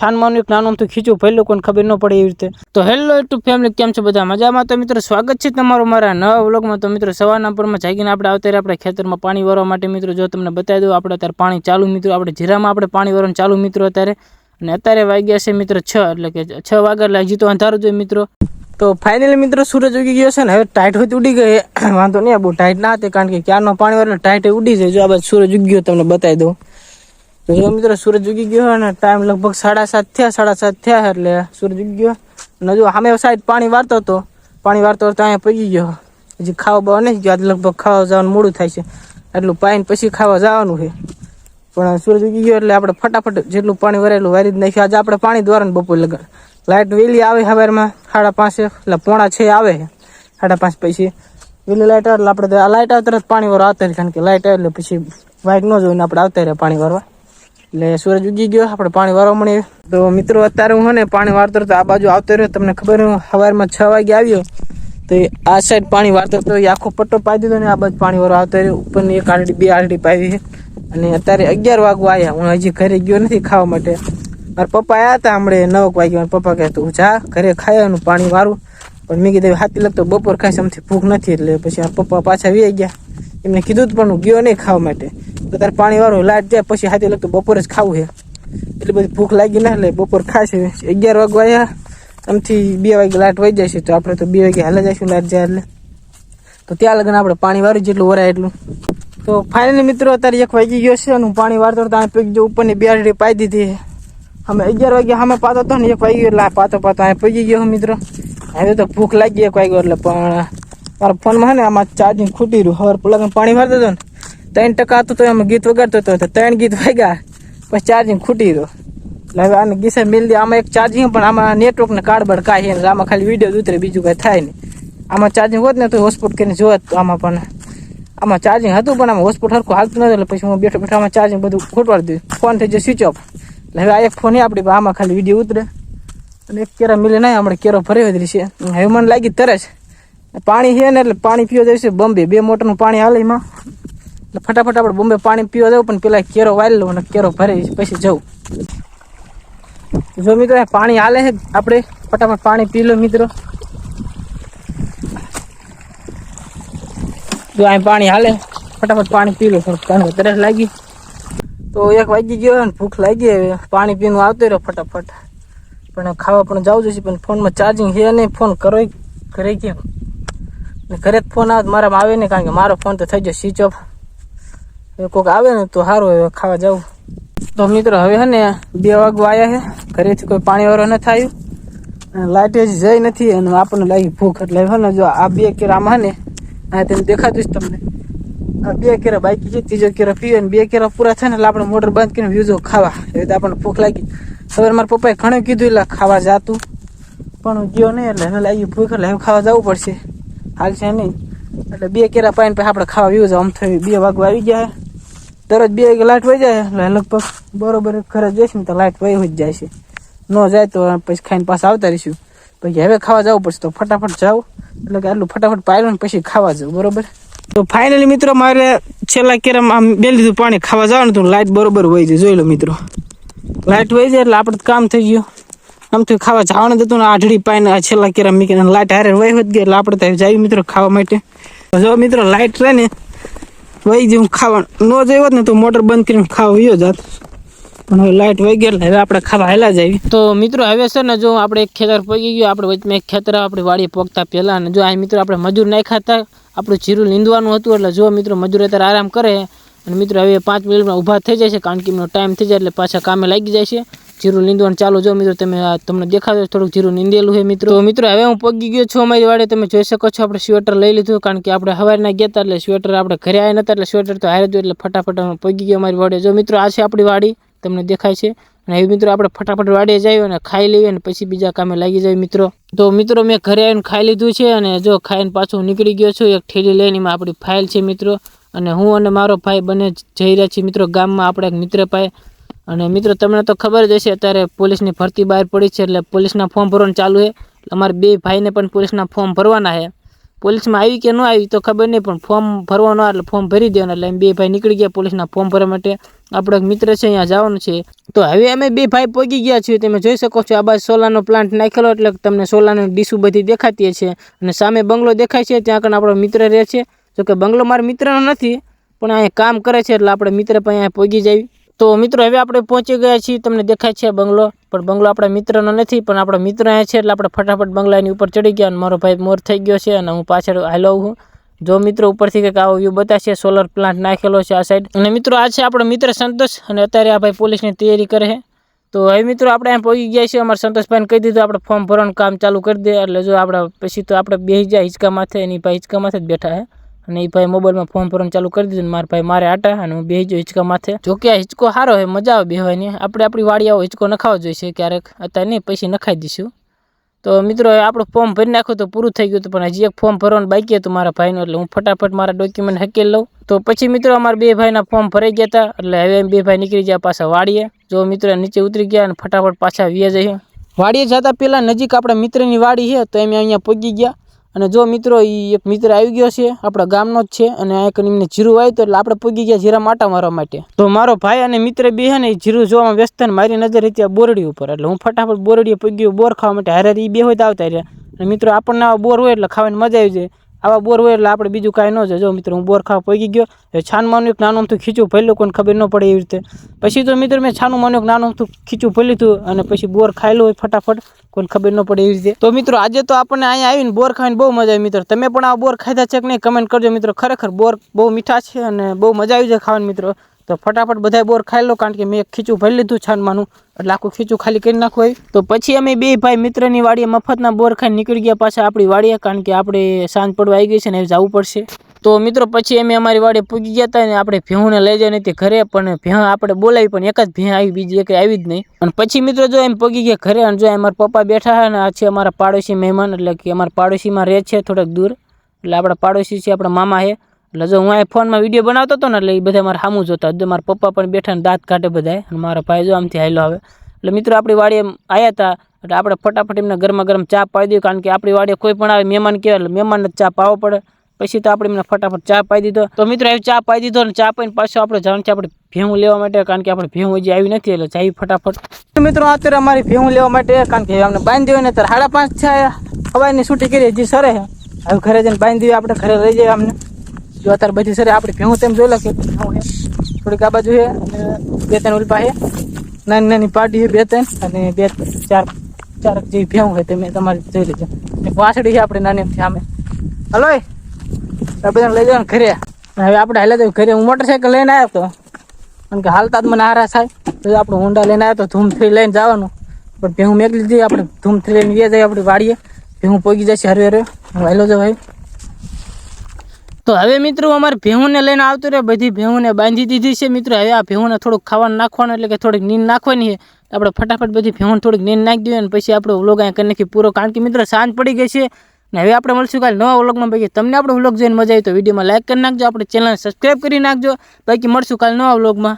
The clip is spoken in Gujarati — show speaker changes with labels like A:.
A: છાનમાનું એક નાનું અમથું ખીચું ભરેલું કોઈને ખબર ન પડે એવી રીતે. તો હેલો યુટ્યુબ ફેમિલી કેમ છો બધા? મજામાં? તો મિત્રો સ્વાગત છે તમારું મારા નવા વ્લોગમાં. તો મિત્રો સવારના પરમાં જાગીને આપણે અત્યારે આપણે ખેતરમાં પાણી વારવા માટે મિત્રો, જો તમને બતાવી દઉં, આપણે અત્યારે પાણી ચાલુ મિત્રો, આપણે જીરામાં આપણે પાણી વારવાનું ચાલુ મિત્રો અત્યારે. અને અત્યારે વાગ્યા છે મિત્રો છ, એટલે કે છ વાગ્યા હજી તો અંધારું જોઈએ મિત્રો. તો ફાઇનલી મિત્રો સૂરજ ઉગી ગયો છે ને, હવે ટાઈટ હોય તો ઉડી ગઈ વાંધો નહીં બહુ ટાઈટ ના હતી, કારણ કે ક્યારનો પાણી વાળો ટાઈટ ઉડી જાય. જો આ બાજુ સૂરજ ઉગી તમને બતાવી દઉં. તો જો મિત્રો સૂરજ ઉગી ગયો અને ટાઈમ લગભગ સાડા સાત થયા, સાડા સાત થયા એટલે સૂરજ ઉગી ગયો. અને જો સામે સાઈડ પાણી વારતો હતો, પાણી વારતો હતો અહીંયા પગી ગયો. હજી ખાવા બાવા નહીં ગયો, આજે લગભગ ખાવા જવાનું મોડું થાય છે. એટલું પાઈને પછી ખાવા જવાનું છે. પણ સૂરજ ઉગી ગયો એટલે આપણે ફટાફટ જેટલું પાણી વરેલું વારી જ નાખ્યું. આજે આપણે પાણી દ્વારા બપોર લગન. લાઇટ વહેલી આવે સવારમાં સાડા પાંચે, એટલે પોણા છે આવે સાડા પાંચ પછી વહેલી લાઇટ આવે એટલે આપણે લાઇટ આવે તરત પાણી વાળવા આવતા કારણ કે લાઇટ આવે એટલે પછી વાઇટ ન જોઈને આપણે આવતા રહે પાણી વારવા એટલે સૂરજ ઉગી ગયો, આપણે પાણી વારવા મળીએ. તો મિત્રો, અત્યારે હું ને પાણી વારતો તો આ બાજુ આવતો રહ્યો, તમને ખબર હું સવારમાં છ વાગે આવ્યો. તો આ સાઈડ પાણી વારતો તો એ આખો પટ્ટો પાઈ દીધો ને આ બાજુ પાણી વારવા આવતો રહ્યો. ઉપરની એક આરડી બે આરડી પાવી અને અત્યારે અગિયાર વાગવા આવ્યા, હું હજી ઘરે ગયો નથી ખાવા માટે. મારા પપ્પા આવ્યા હતા હમણે નવક વાગ્યા મારા પપ્પા કહે તું જા, ઘરે ખાયાનું પાણી વારું. પણ મેં કીધું, હાથી લગતો બપોર ખાઈશ અમથી ભૂખ નથી, એટલે પછી પપ્પા પાછા વી ગયા. એમને કીધું પણ હું ગયો નહીં ખાવા માટે. તારે પાણી વાળું લાઈટ જાય, પછી હાથે લગતું બપોરે જ ખાવું છે. એટલે બધી ભૂખ લાગી ના એટલે બપોર ખાશે. અગિયાર વાગે આવ્યા આમથી બે વાગે લાઈટ વહી છે, તો આપણે તો બે વાગે હાલે જઈશું લાઈટ જાય એટલે. તો ત્યાં લગન આપણે પાણી વાળું જેટલું વરાય એટલું. તો ફાઇનલી મિત્રો, અત્યારે એક વાગી ગયો છે અને હું પાણી વાળતો ત્યાં પૈકી જો ઉપરની બે આરડી પાઈ દીધી અમે અગિયાર વાગે સામે પાતો હતો ને, એક વાગી ગયો એટલે પાતો પાતો અહીં પગી ગયો મિત્રો. હવે તો ભૂખ લાગી એક વાગ્યો એટલે પણ મારા ફોનમાં ને, આમાં ચાર્જિંગ ખૂટી રહ્યું. હવે પ્લગ પાણી મારતો હતો ને ત્રણ ટકા હતું તો એમાં ગીત વગાડતો હતો, તો ત્રણ ગીત વાગ્યા પછી ચાર્જિંગ ખૂટી રહ્યો. એટલે હવે આને ગીસે મિલ દે. આમાં એક ચાર્જિંગ, પણ આમાં નેટવર્ક ને કાર્ડ બળ કાંઈ છે આમાં ખાલી વીડિયો ઉતરે, બીજું કાંઈ થાય નહીં. આમાં ચાર્જિંગ હોત ને તો હોસ્પોટ કરીને જોત તો આમાં પણ. આમાં ચાર્જિંગ હતું, પણ આમાં હોસ્પોટ હરખું હાલતું નથી એટલે પછી હું બેઠો બેઠો આમાં ચાર્જિંગ બધું ખોટવાડી દીધું. ફોન થઈ જાય સ્વિચ ઓફ. એટલે હવે આ એક ફોન આપણી આમાં ખાલી વીડિયો ઉતરે. અને એક કેરા મિલે નહીં હમણાં કેરો ભર્યો જ છે હવે મને લાગી તરસ. પાણી છે ને, એટલે પાણી પીવા જઈશું બોમ્બે. બે મોટરનું પાણી હાલે એમાં. એટલે ફટાફટ આપણે બોમ્બે પાણી પીવા જવું, પણ પેલા કેરો વાળી લઉં અને કેરો ભરી પછી જવું જો મિત્રો પાણી હાલે છે. આપણે ફટાફટ પાણી પી લો મિત્રો. જો અહીં પાણી હાલે ફટાફટ પાણી પી લો. કારણ કે લાગી. તો એક વાગી ગયો ને ભૂખ લાગી હવે. પાણી પીનું આવતો રહ્યો ફટાફટ. પણ ખાવા પણ જવું જોઈશે પણ ફોનમાં ચાર્જિંગ છે નહીં. ફોન કરો, ઘરે કેમ ઘરે જ ફોન આવે, મારામાં આવે નહીં, કારણ કે મારો ફોન તો થઈ જાય સ્વિચ ઓફ કોઈક આવે ને તો સારું હવે ખાવા જવું. તો મિત્રો, હવે હે ને બે વાગવા આવ્યા છે ઘરેથી કોઈ પાણી વાળો ન થયું. લાઇટે હજી જઈ નથી અને આપણને લાગી ભૂખ. એટલે હે ને જો આ બે કેરામાં હે ને, આ તેમ દેખાતું જ તમને. આ બે કેરા બાકી છે, ત્રીજો કેરા પીવે ને બે કેરા પૂરા થાય ને એટલે આપણે મોટર બંધ કરીને વ્યૂઝો ખાવા. એ રીતે આપણને ભૂખ લાગી. હવે મારા પપ્પાએ ઘણું કીધું એટલે ખાવા જાતું પણ હું ગયો નહીં, એટલે એને લાગી ભૂખ, એટલે હવે ખાવા જવું પડશે. હાલ છે નહીં. એટલે બે કેરા પાઈને પછી આપણે ખાવા વ્યૂઝ આમ થયું. બે વાગવા આવી ગયા દરરોજ બે કે લાઇટ વહી જાય એટલે લગભગ બરોબર ઘરે જઈશ તો લાઇટ વહી જ જાય છે. ન જાય તો પછી ખાઈને પાછા આવતા રહીશું. પછી હવે ખાવા જવું પડશે તો ફટાફટ જાવ એટલે કે આટલું ફટાફટ પાયલું ને પછી ખાવા જાવ, બરોબર? તો ફાઇનલી મિત્રો મારે છેલ્લા કેરામાં આમ બે લીધું પાણી ખાવા જવાનું હતું લાઇટ બરોબર વહી જાય, જોઈ લો મિત્રો. લાઇટ વહી જાય એટલે આપણે કામ થઈ ગયું. આમ તો ખાવા જવાનું હતું ને આઢળી પાઈને છેલ્લા કેરા મીકીને લાઇટ હારે વહી હોત ગઈ એટલે આપણે તો જાય મિત્રો ખાવા માટે. જો મિત્રો લાઇટ રહે ને વહી જેવું ખાવાનું ન જઈ હોત ને તો મોટર બંધ કરીને ખાવા વયો જાત. પણ હવે લાઇટ વહી ગઈ એટલે હવે આપણે ખાવા હેલા જાય તો મિત્રો હવે છે ને જો આપણે એક ખેતર પગી ગયું, આપણે વચમાં એક ખેતર, આપણે વાડીએ પગતા પહેલાં અને જો આ મિત્રો આપણે મજૂર નાખ્યા હતા, આપણું જીરું લીંદવાનું હતું, એટલે જો મિત્રો મજૂર અત્યારે આરામ કરે, અને મિત્રો હવે પાંચ મિનિટમાં ઊભા થઈ જાય છે, કારણ કે એમનો ટાઈમ થઈ જાય એટલે પાછા કામે લાગી જાય છે. જીરું લીંદવાનું ચાલુ જો મિત્રો, તમે તમને દેખાડો થોડુંક જીરું નીંદેલું છે મિત્રો. મિત્રો, હવે હું પગી ગયો છું અમારી વાડે. તમે જોઈ શકો છો, આપણે સ્વેટર લઈ લીધું, કારણ કે આપણે હવારના ગયા હતા એટલે સ્વેટર આપણે ઘરે આવ્યા નતા, એટલે સ્વેટર તો હારે એટલે ફટાફટ અમે પગી ગયો અમારી વાડે. જો મિત્રો, આ છે આપણી વાડી, તમને દેખાય છે. અને હવે મિત્રો, આપણે ફટાફટ વાડીએ જઈએ અને ખાઈ લઈએ અને પછી બીજા કામે લાગી જાય મિત્રો. તો મિત્રો, મેં ઘરે આવીને ખાઈ લીધું છે અને જો ખાઈને પાછું નીકળી ગયો છું, એક ઠેલી લઈને, એમાં આપણી ફાઇલ છે મિત્રો. અને હું અને મારો ભાઈ બંને જઈ રહ્યા છીએ મિત્રો, ગામમાં, આપણે એક મિત્ર પાસે અને મિત્રો, તમને તો ખબર જ હશે, અત્યારે પોલીસની ભરતી બહાર પડી છે એટલે પોલીસના ફોર્મ ભરવાનું ચાલુ છે. અમારે બે ભાઈને પણ પોલીસના ફોર્મ ભરવાના છે. પોલીસમાં આવી કે ન આવી તો ખબર નહીં, પણ ફોર્મ ભરવાનો એટલે ફોર્મ ભરી દેવાનું. એટલે એમ બે ભાઈ નીકળી ગયા પોલીસના ફોર્મ ભરવા માટે. આપણો એક મિત્ર છે, અહીંયા જવાનું છે. તો હવે અમે બે ભાઈ પહોંચી ગયા છીએ, તમે જોઈ શકો છો, આ બાજુ સોલાનો પ્લાન્ટ નાખેલો એટલે તમને સોલારની ડીશું બધી દેખાતી છે અને સામે બંગલો દેખાય છે, ત્યાં આગળ આપણો મિત્ર રહે છે. જોકે બંગલો મારા મિત્રનો નથી, પણ અહીંયા કામ કરે છે, એટલે આપણે મિત્ર પણ અહીંયા પહોંચી જાય તો મિત્રો, હવે આપણે પહોંચી ગયા છીએ. તમને દેખાય છે બંગલો, પણ બંગલો આપણા મિત્રનો નથી, પણ આપણા મિત્ર અહીંયા છે એટલે આપણે ફટાફટ બંગલાની ઉપર ચડી ગયા અને મારો ભાઈ મોર થઈ ગયો છે અને હું પાછળ હાલો હું જો મિત્રો, ઉપરથી કંઈક આવો વ્યૂ બતાવશે સોલર પ્લાન્ટ નાખેલો છે આ સાઈડ અને મિત્રો, આ છે આપણો મિત્ર સંતોષ, અને અત્યારે આ ભાઈ પોલીસની તૈયારી કરે તો હવે મિત્રો, આપણે અહીંયા પહોંચી ગયા છીએ. અમારા સંતોષભાઈને કહી દીધું, આપણે ફોર્મ ભરવાનું કામ ચાલુ કરી દે. એટલે જો આપણે, પછી તો આપણે બે જાય હિંચકા માથે, એની ભાઈ હિંચકા માથે જ બેઠા છે. અને એ ભાઈ મોબાઈલમાં ફોર્મ ફરવાનું ચાલુ કરી દીધું મારા ભાઈ મારે આટા અને હું બેસી જાઉં હિંચકા માથે. જો કે આ હિંચકો સારો હોય મજા આવે બેહવાની. આપણે આપણી વાડી આવો હિંચકો નખાવો જોઈએ ક્યારેક અત્યારે નહીં પૈસા નખાઈ દઈશું. તો મિત્રો આપણો ફોર્મ ભરી નાખ્યું તો પૂરું થઈ ગયું હતું, પણ હજી એક ફોર્મ ભરવાનું બાકી હતું મારા ભાઈનું, એટલે હું ફટાફટ મારા ડોક્યુમેન્ટ હકેલ લઉં. તો પછી મિત્રો, અમારા બે ભાઈના ફોર્મ ભરાઈ ગયા હતા, એટલે હવે બે ભાઈ નીકળી ગયા પાછા વાડીએ. જો મિત્રો નીચે ઉતરી ગયા અને ફટાફટ પાછા વ્યા જઈએ. વાડીએ જતા પહેલાં નજીક આપણા મિત્રની વાડી છે, તો એમ અહીંયા પહોંચી ગયા. અને જો મિત્રો એ એક મિત્ર આવી ગયો છે, આપણા ગામનો જ છે અને આ એમને જીરું વાય તો એટલે આપણે પૂગી ગયા જીરા માટા મારવા માટે. તો મારો ભાઈ અને મિત્ર બે છે ને જીરું જોવામાં વ્યસ્ત ને મારી નજર હતી આ બોરડી ઉપર. એટલે હું ફટાફટ બોરડીએ પૂગ્યો, બોર ખાવા માટે હારે એ બે હોય તો આવતા રહ્યા. અને મિત્રો આપણને આ બોર હોય એટલે ખાવાની મજા આવી જાય. આવા બોર હોય એટલે આપણે બીજું કાંઈ ન જાય જો મિત્રો, હું બોર ખાવા પગી ગયો, એ માન્યું એક નાનું અમથું ખીચું ભરી કોઈને ખબર ન પડે એવી રીતે. પછી તો મિત્રો, મેં છાનું માનું એક નાનું અમથું ખીચું ભરી લીધું અને પછી બોર ખાયેલું હોય ફટાફટ, કોઈને ખબર ન પડે એવી રીતે. તો મિત્રો, આજે તો આપણને અહીંયા આવીને બોર ખાઈને બહુ મજા આવી. મિત્રો, તમે પણ આ બોર ખાધા છે કે નહીં? કમેન્ટ કરજો. મિત્રો, ખરેખર બોર બહુ મીઠા છે અને બહુ મજા આવી જાય ખાવાની, મિત્રો. તો ફટાફટ બધા બોર ખાઈ લો, કારણ કે મેં ખીચું ભરી લીધું છાનમાંનું એટલે આખું ખીચું ખાલી કરી નાખવું તો પછી અમે બે ભાઈ મિત્રની વાડીએ મફતના બોર ખાઈને નીકળી ગયા પાછા આપણી વાડીએ, કારણ કે આપણે સાંજ પડવા આવી ગઈ છે ને જવું પડશે. તો મિત્રો, પછી અમે અમારી વાડીએ પૂગી ગયા હતા ને આપણે ભેહુંને લઈ જાય નથી ઘરે, પણ ભેહ આપણે બોલાવી પણ એક જ ભેહ આવી, બીજી એક આવી જ નહીં. અને પછી મિત્રો, જો એમ પગી ગયા ઘરે અને જો અમારા પપ્પા બેઠા છે ને, આ છે અમારા પાડોશી મહેમાન, એટલે કે અમારા પાડોશીમાં રહે છે થોડાક દૂર. એટલે આપણા પાડોશી છે, આપણા મામા છે. એટલે જો હું એ ફોનમાં વીડિયો બનાવતો હતો ને એટલે એ બધા મારા સામું જોતા. જો મારા પપ્પા પણ બેઠા ને દાંત કાઢે બધાએ અને મારા ભાઈ જો આમથી હાલો આવે. એટલે મિત્રો આપણી વાડીએ આવ્યા હતા એટલે આપણે ફટાફટ એમને ગરમા ગરમ ચા પાઈ દીધું. કારણ કે આપણી વાડીએ કોઈ પણ આવે મહેમાન કહેવાય એટલે મહેમાનને ચા પાવો પડે. પછી તો આપણે એમને ફટાફટ ચા પાઈ દીધો. તો મિત્રો હવે ચા પાઈ દીધો અને ચા પાઈને પાછો આપણે જવાનું છે આપણે ભેહું લેવા માટે. કારણ કે આપણે ભેહું હજી આવી નથી, એટલે જાય ફટાફટ. મિત્રો અત્યારે અમારી ભેહું લેવા માટે, કારણ કે અમને બાંધી હોય ને અત્યારે સાડા પાંચ થયા હવાની છૂટી કરી, હજી સરે હવે ઘરે જઈને બાંધી આપણે ઘરે રહી જઈએ અમને. જો અત્યારે બધી સરે આપણે ભેહું તેમ જોઈ લખીએ ભેહું છે થોડીક આ બાજુ છે અને બે ત્રણ ઉલ્પા છે નાની નાની પાર્ટી છે બે ત્રણ અને બે ચાર ચાર જેવી ભેહું છે તમે તમારે જોઈ લેજો એક વાસડી છે આપણે નાની સામે. હલો એ. આ બધાને લઈ જવાનું ઘરે. હવે આપણે હાલે તો ઘરે હું મોટરસાઇકલ લઈને આવ્યો હતો કારણ કે હાલતા જ મને આરા થાય. તો આપણે હોન્ડા લઈને આવ્યો તો ધૂમ થ્રી લઈને જવાનું. પણ ભેહું મેકલી દીધી આપણે. ધૂમ થ્રી લઈને ગયા જાય આપણે વાડીએ. ભેહું પોગી જશે હરે હરે હાલો જો ભાઈ તો હવે મિત્રો અમારે ભેહુંને લઈને આવતું રહે. બધી ભેહુંને બાંધી દીધી છે. મિત્રો, હવે આ ભેહુંને થોડુંક ખાવાનું નાખવાનું એટલે કે થોડીક નીંદ નાખવાની છે. આપણે ફટાફટ બધી ભેહું થોડીક નીંદ નાખી દઈએ અને પછી આપણો વ્લોગ અહીંયા કરી નાખી પૂરો. કારણ કે મિત્રો, સાંજ પડી ગઈ છે ને હવે આપણે મળશું કાલે નવા વ્લોગમાં. બાકી તમને આપણો વ્લોગ જોઈને મજા આવી તો વિડીયોમાં લાઇક કરી નાખજો. આપણે ચેનલને સબસ્ક્રાઈબ કરી નાખજો. બાકી મળશું કાલે નવા વ્લોગમાં.